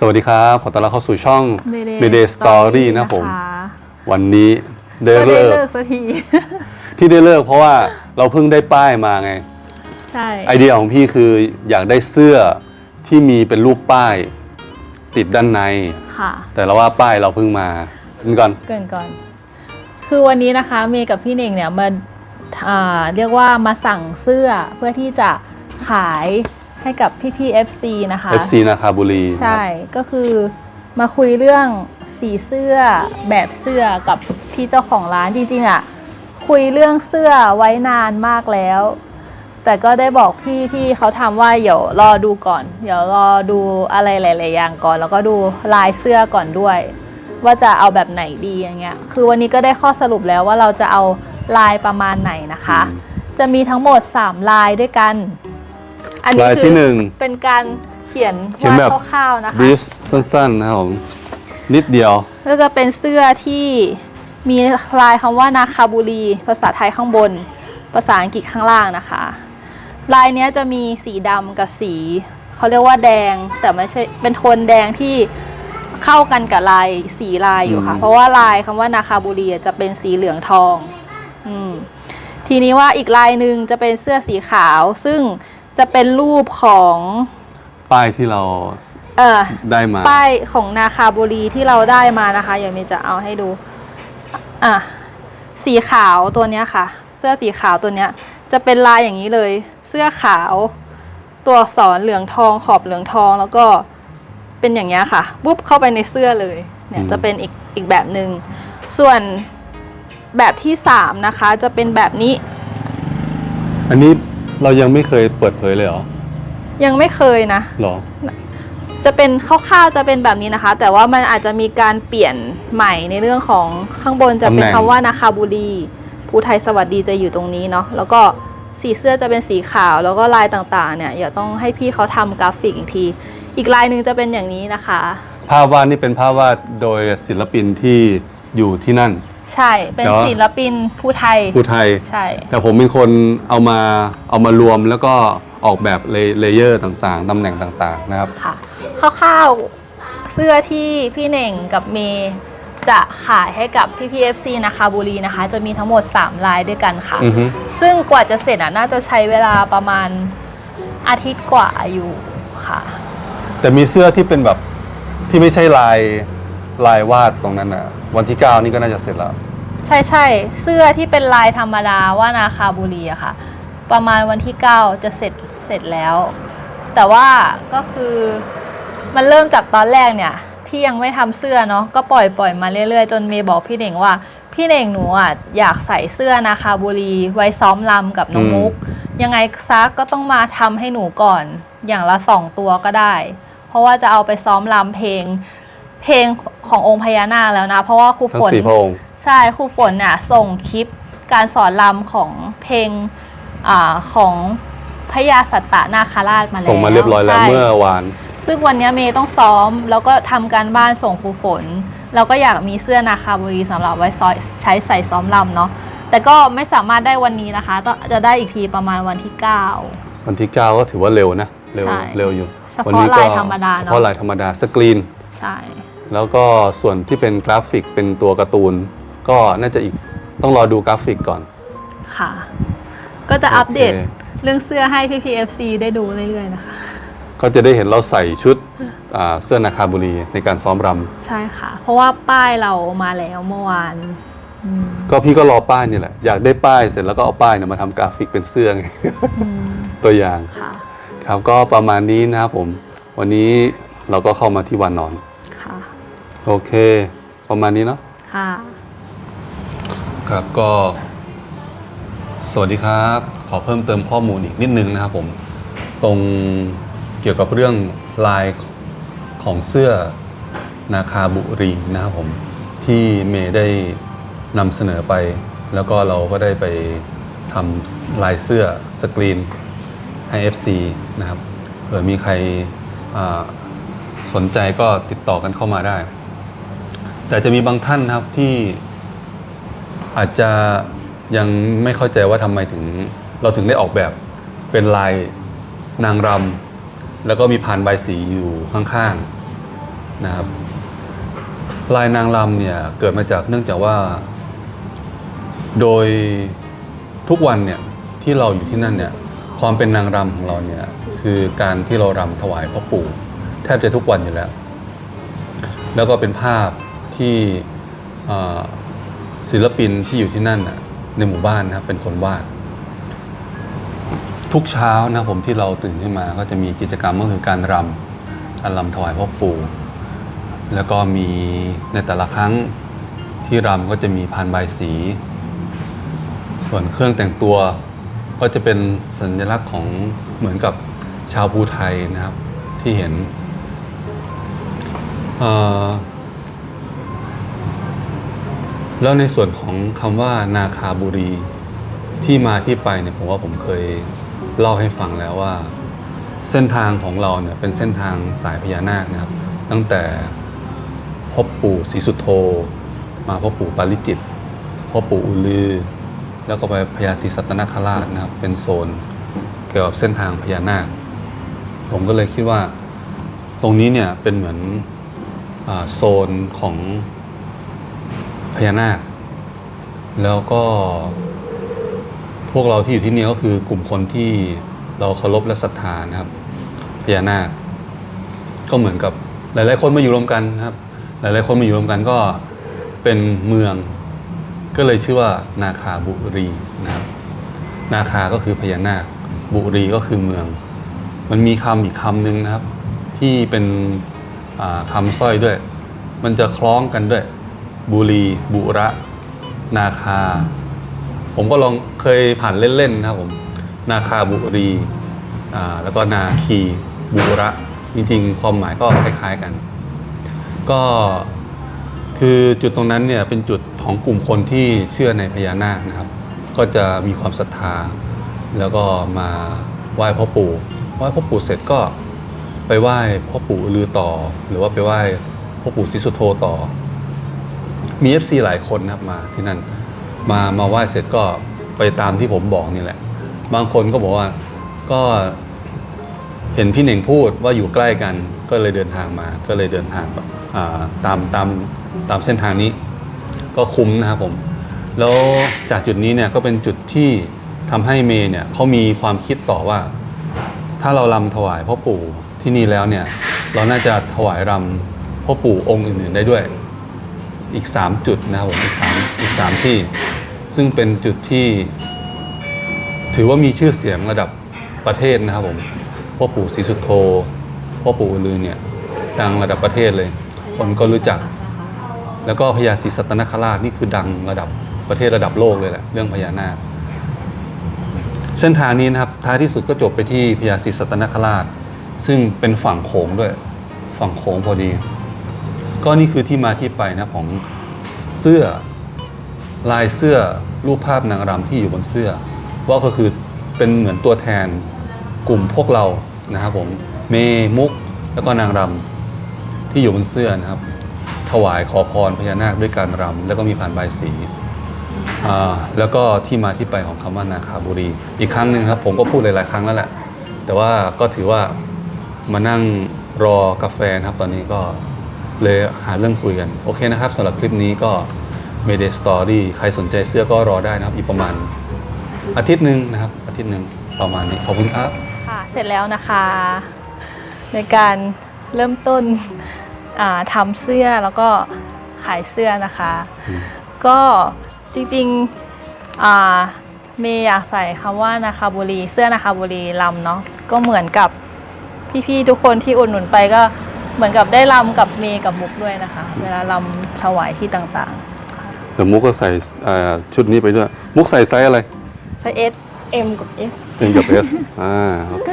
สวัสดีครับ ขอต้อนรับเข้าสู่ช่อง Mayday Mayday Story Story นะครับผมนะคะวันนี้ได้ก็ได้เลิกเลิกสักที ที่ได้เลิกเพราะว่าเราเพิ่งได้ป้ายมาไง ใช่ ไอเดียของพี่คืออยากได้เสื้อที่มีเป็นรูปป้าย ติดด้านใน ค่ะ แต่เราว่าป้ายเราเพิ่งมาขึ้นก่อน เกรินก่อน คือวันนี้นะคะเมย์กับพี่เน่งเนี่ยมาอ่าเรียกว่ามาสั่งเสื้อเพื่อที่จะขาย ให้กับพี่พี่ๆ FC นะคะ FC นาคาบุรีใช่ก็คือมาคุยเรื่องสีเสื้อแบบเสื้อกับพี่เจ้าของร้านจริงๆอะคุยเรื่องเสื้อไว้นานมากแล้ว แต่ก็ได้บอกพี่ที่เขาทำว่าเดี๋ยวรอดูก่อน เดี๋ยวรอดูอะไรหลายๆอย่างก่อน แล้วก็ดูลายเสื้อก่อนด้วย ว่าจะเอาแบบไหนดีอย่างเงี้ยคือวันนี้ก็ได้ข้อสรุปแล้วว่าเราจะเอาลายประมาณไหนนะคะ จะมีทั้งหมด 3 ลายด้วยกัน อันนี้ลายคืที่หนึ่ง เป็นการเขียนเขียนวาแบดบ คร่าวๆนะคะบีฟสั้นๆนะครับผมนิดเดียว ก็จะเป็นเสื้อที่มีลายคำว่านาคาบุรี ภาษาไทยข้างบน ภาษาอังกฤษข้างล่างนะคะ ลายเนี้ยจะมีสีดำกับสีเขาเรียกว่าแดงแต่ไม่ใช่เป็นโทนแดงที่เข้ากันกับลายสีลายอยู่ค่ะ อืม เพราะว่าลายคำว่านาคาบุรีจะเป็นสีเหลืองทอง อืม ทีนี้ว่าอีกลายหนึ่งจะเป็นเสื้อสีขาว ซึ่ง จะเป็นรูปของป้ายที่เราเออได้มา ป้ายของนาคาบุรีที่เราได้มานะคะอย่างเมย์จะเอาให้ดู อะ สีขาวตัวเนี้ยค่ะ เสื้อสีขาวตัวเนี้ย จะเป็นลายอย่างนี้เลย เสื้อขาว ตัวอักษรเหลืองทองขอบเหลืองทองแล้วก็เป็นอย่างเงี้ยค่ะปุ๊บเข้าไปในเสื้อเลย เนี่ยอืมจะเป็นอีกอีกแบบหนึ่งส่วนแบบที่สามนะคะ จะเป็นแบบนี้ อันนี้ เรายังไม่เคยเปิดเผยเลยเหรอยังไม่เคยนะ หรอ จะเป็นคร่าวๆจะเป็นแบบนี้นะคะ แต่ว่ามันอาจจะมีการเปลี่ยนใหม่ในเรื่องของข้างบนจะเป็นตำแหน่ง คำว่านาคาบุรีภูไทยสวัสดีจะอยู่ตรงนี้เนาะแล้วก็สีเสื้อจะเป็นสีขาวแล้วก็ลายต่างๆ เนี่ยเดี๋ยวต้องให้พี่เขาทำกราฟิกอีกที อีกลายหนึ่งจะเป็นอย่างนี้นะคะ ภาพวาดนี่เป็นภาพวาดโดยศิลปินที่อยู่ที่นั่น ใช่ เป็นแต่ว่าศิลปินภูไทย ผู้ไทย ใช่ แต่ผมเป็นคนเอามาเอามารวมแล้วก็ออกแบบเลเลเยอร์ต่างๆ ตำแหน่งต่างๆนะครับ ค่ะคร่าวๆเสื้อที่พี่เน่งกับเมย์จะขายให้กับพี่พีเอฟซีนะคะบุรีนะคะ จะมีทั้งหมด 3 ลายด้วยกันค่ะ อือฮึ ซึ่งกว่าจะเสร็จอะน่าจะใช้เวลาประมาณอาทิตย์กว่าอยู่ค่ะ แต่มีเสื้อที่เป็นแบบที่ไม่ใช่ลาย ลายวาดตรงนั้นอะวันที่ 9 นี่ก็น่าจะเสร็จแล้ว ใช่ใช่เสื้อที่เป็นลายธรรมดาว่านาคาบุรีอะค่ะ ประมาณวันที่ 9 จะเสร็จเสร็จแล้ว แต่ว่าก็คือมันเริ่มจากตอนแรกเนี่ย ที่ยังไม่ทำเสื้อเนาะก็ปล่อยปล่อยมาเรื่อยๆ จนเมย์บอกพี่เน่งว่า พี่เน่งหนูอะอยากใส่เสื้อนาคาบุรีไว้ซ้อมลำกับน้องอืมมุก ยังไงซักก็ต้องมาทำให้หนูก่อนอย่างละสองตัวก็ได้ เพราะว่าจะเอาไปซ้อมลำเพลง เพลงขององค์พญานาคแล้วนะ เพราะว่าครูทั้ฝงนสี่พระองค์ ใช่ครูฝนน่ะส่งคลิปการสอนรำของเพลงอาของพญาสัตตนาคราชมาแล้วส่งมาเรียบร้อยแล้วใช่เมื่อวาน ซึ่งวันเนี้ยเมย์ต้องซ้อม แล้วก็ทำการบ้านส่งครูฝนเราก็อยากมีเสื้อนาคาบุรีสำหรับไว้ซอยใช้ใส่ซ้อมรำเนาะแต่ก็ไม่สามารถได้วันนี้นะคะต้องจะได้อีกทีประมาณวันที่ 9 วันที่9ก็ถือว่าเร็วนะ เร็วใช่เร็วอยู่เฉพาะวันี้ก็ลายธรรมดาเนอะ เฉพาะลายธรรมดาสกรีน ใช่ แล้วก็ส่วนที่เป็นกราฟิกเป็นตัวการ์ตูน ก็น่าจะอีกต้องรอดูกราฟิกก่อน ค่ะ ก็จะอัปเดตโอเค เรื่องเสื้อให้พี่พีเอฟซีได้ดูเรื่อยๆนะคะ ก็จะได้เห็นเราใส่ชุดอ่าเสื้อนาคาบุรีในการซ้อมรใช่ค่ะ เพราะว่าป้ายเรามาแล้วเมื่อวานอืมำก็พี่ก็รอป้ายนี่แหละ อยากได้ป้ายเสร็จแล้วก็เอาป้ายเนี่ยมาทำกราฟิกเป็นเสื้อไง อืมตัวอย่างค่ะ ครับก็ประมาณนี้นะครับผม วันนี้เราก็เข้ามาที่วันนอนค่ะ โอเค ประมาณนี้เนาะค่ะ ครับก็ สวัสดีครับ ขอเพิ่มเติมข้อมูลอีกนิดนึงนะครับผม ตรงเกี่ยวกับเรื่องลายของเสื้อนาคาบุรีนะครับผม ที่เมย์ได้นำเสนอไป แล้วก็เราก็ได้ไปทำลายเสื้อสกรีนให้ FC นะครับเผื่อมีใครอ่าสนใจก็ติดต่อกันเข้ามาได้ แต่จะมีบางท่านนะครับที่อาจจะยังไม่เข้าใจว่าทำไมถึง เราถึงได้ออกแบบเป็นลายนางรำแล้วก็มีพานใบสีอยู่ข้างๆนะครับ ลายนางรำเนี่ยเกิดมาจากเนื่องจากว่า โดยทุกวันเนี่ยที่เราอยู่ที่นั่นเนี่ยความเป็นนางรำของเราเนี่ยคือการที่เรารำถวายพ่อปู่แทบจะทุกวันอยู่แล้ว แล้วก็เป็นภาพ ที่ศิลปินที่อยู่ที่นั่นนะในหมู่บ้านนะครับเป็นคนวาด ทุกเช้านะผมที่เราตื่นขึ้นมาก็จะมีกิจกรรมก็คือการรำการรำถวายพ่อปู่แล้วก็มีในแต่ละครั้งที่รำก็จะมีพานใบสี ส่วนเครื่องแต่งตัวก็จะเป็นสัญลักษณ์ของเหมือนกับชาวภูไทยนะครับที่เห็นเอ่อ แล้วในส่วนของคำว่านาคาบุรีที่มาที่ไปเนี่ยผมว่าผมเคยเล่าให้ฟังแล้วว่า เส้นทางของเราเนี่ยเป็นเส้นทางสายพญานาคนะครับ ตั้งแต่พ่อปู่ศรีสุโธ มาพ่อปู่ปาริจิตพ่อปู่อุลือ แล้วก็ไปพญาศรีสัตนคราชนะครับ เป็นโซนเกี่ยวกับเส้นทางพญานาค ผมก็เลยคิดว่า ตรงนี้เนี่ยเป็นเหมือนอโซนของ พญานาค แล้วก็ พวกเราที่อยู่ที่นี่ก็คือกลุ่มคนที่เราเคารพและศรัทธานะครับพญานาค ก็เหมือนกับหลาย ๆ คนมาอยู่รวมกันนะครับ หลาย ๆ คนมาอยู่รวมกันก็เป็นเมือง ก็เลยชื่อว่านาคาบุรีนะครับ นาคาก็คือพญานาค บุรีก็คือเมือง มันมีคำอีกคำหนึ่งนะครับ ที่เป็นอ่าคำสร้อยด้วย มันจะคล้องกันด้วย บุรี บุระ นาคา ผมก็ลองเคยผ่านเล่นๆนะครับผม นาคาบุรีแล้วก็นาคีบุระ จริงๆ ความหมายก็คล้ายๆกัน ก็คือจุดตรงนั้นเนี่ยเป็นจุดของกลุ่มคนที่เชื่อในพญานาคนะครับ ก็จะมีความศรัทธา แล้วก็มาไหว้พ่อปู่ไหว้พ่อปู่เสร็จก็ไปไหว้พ่อปู่ลือต่อ หรือว่าไปไหว้พ่อปู่ศรีสุโธต่อ มี FC หลายคนนะครับมาที่นั่นมามาไหว้เสร็จก็ไปตามที่ผมบอกนี่แหละ บางคนก็บอกว่าก็เห็นพี่เหน่งพูดว่าอยู่ใกล้กันก็เลยเดินทางมา ก็เลยเดินทางแบบอ่าตามตามตามเส้นทางนี้ ก็คุ้มนะครับผม แล้วจากจุดนี้เนี่ยก็เป็นจุดที่ทำให้เมย์เนี่ยเขามีความคิดต่อว่า ถ้าเรารำถวายพ่อปู่ที่นี่แล้วเนี่ย เราน่าจะถวายรำพ่อปู่องค์อื่นๆได้ด้วย อีก 3 จุดนะครับผมอีกสามอีกสามที่ ซึ่งเป็นจุดที่ ถือว่ามีชื่อเสียงระดับประเทศนะครับผมพ่อปู่ศรีสุโธพ่อปู่อือลือเนี่ยดังระดับประเทศเลย คนก็รู้จัก แล้วก็พญาศรีสัตนคราชนี่คือดังระดับประเทศระดับโลกเลยแหละเรื่องพญานาคเส้นทางนี้นะครับท้ายที่สุดก็จบไปที่พญาศรีสัตนคราช ซึ่งเป็นฝั่งโขงด้วย ฝั่งโขงพอดี ก็นี่คือที่มาที่ไปนะของเสื้อลายเสื้อรูปภาพนางรำที่อยู่บนเสื้อ ว่าก็คือเป็นเหมือนตัวแทนกลุ่มพวกเรานะครับผมเมมุกแล้วก็นางรำที่อยู่บนเสื้อนะครับ ถวายขอพรพญานาคด้วยการรำแล้วก็มีผ่านใบสีอ่าแล้วก็ที่มาที่ไปของคำว่านาคาบุรี อีกครั้งหนึ่งครับผมก็พูดหลาย ๆ ครั้งแล้วแหละ แต่ว่าก็ถือว่ามานั่งรอกาแฟนะครับตอนนี้ก็ เลยหาเรื่องคุยกัน โอเคนะครับสำหรับคลิปนี้ก็ Mayday Story ใครสนใจเสื้อก็รอได้นะครับ อีกประมาณอาทิตย์หนึ่งนะครับ อาทิตย์หนึ่งประมาณนี้ขอบคุณครับ ค่ะเสร็จแล้วนะคะ ในการเริ่มต้นอ่าทำเสื้อแล้วก็ขายเสื้อนะคะอืมก็จริงๆอ่าเมย์อยากใส่คำว่านาคาบุรี เสื้อนาคาบุรีลำเนาะก็เหมือนกับพี่ๆทุกคนที่อุดหนุนไปก็ เหมือนกับได้ลำกับเมย์กับมุกด้วยนะคะ เวลาลำถวายที่ต่างเดี๋ยวมุกก็ใส่เอ่อชุดนี้ไปด้วย มุกใส่ไซส์อะไรๆไซส์ S M กับ S เอ็มกับเอสอ่าโอเค